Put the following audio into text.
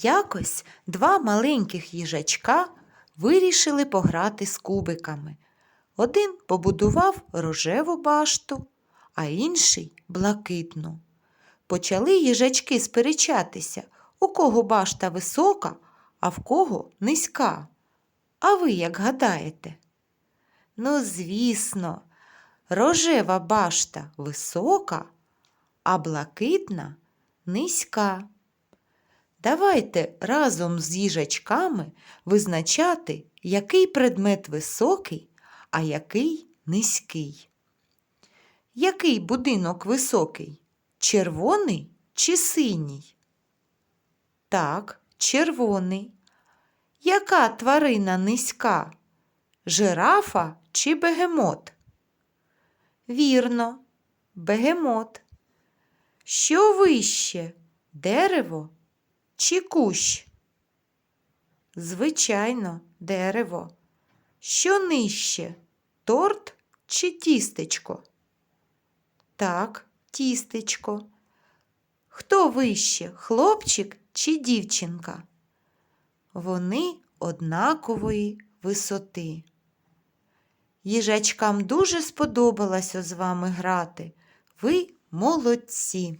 Якось два маленьких їжачка вирішили пограти з кубиками. Один побудував рожеву башту, а інший блакитну. Почали їжачки сперечатися, у кого башта висока, а в кого низька. А ви як гадаєте? Ну, звісно, рожева башта висока, а блакитна низька. Давайте разом з їжачками визначати, який предмет високий, а який низький. Який будинок високий? Червоний чи синій? Так, червоний. Яка тварина низька? Жирафа чи бегемот? Вірно, бегемот. Що вище? Дерево чи кущ? Звичайно, дерево. Що нижче? Торт чи тістечко? Так, тістечко. Хто вище, хлопчик чи дівчинка? Вони однакової висоти. Їжачкам дуже сподобалося з вами грати. Ви молодці.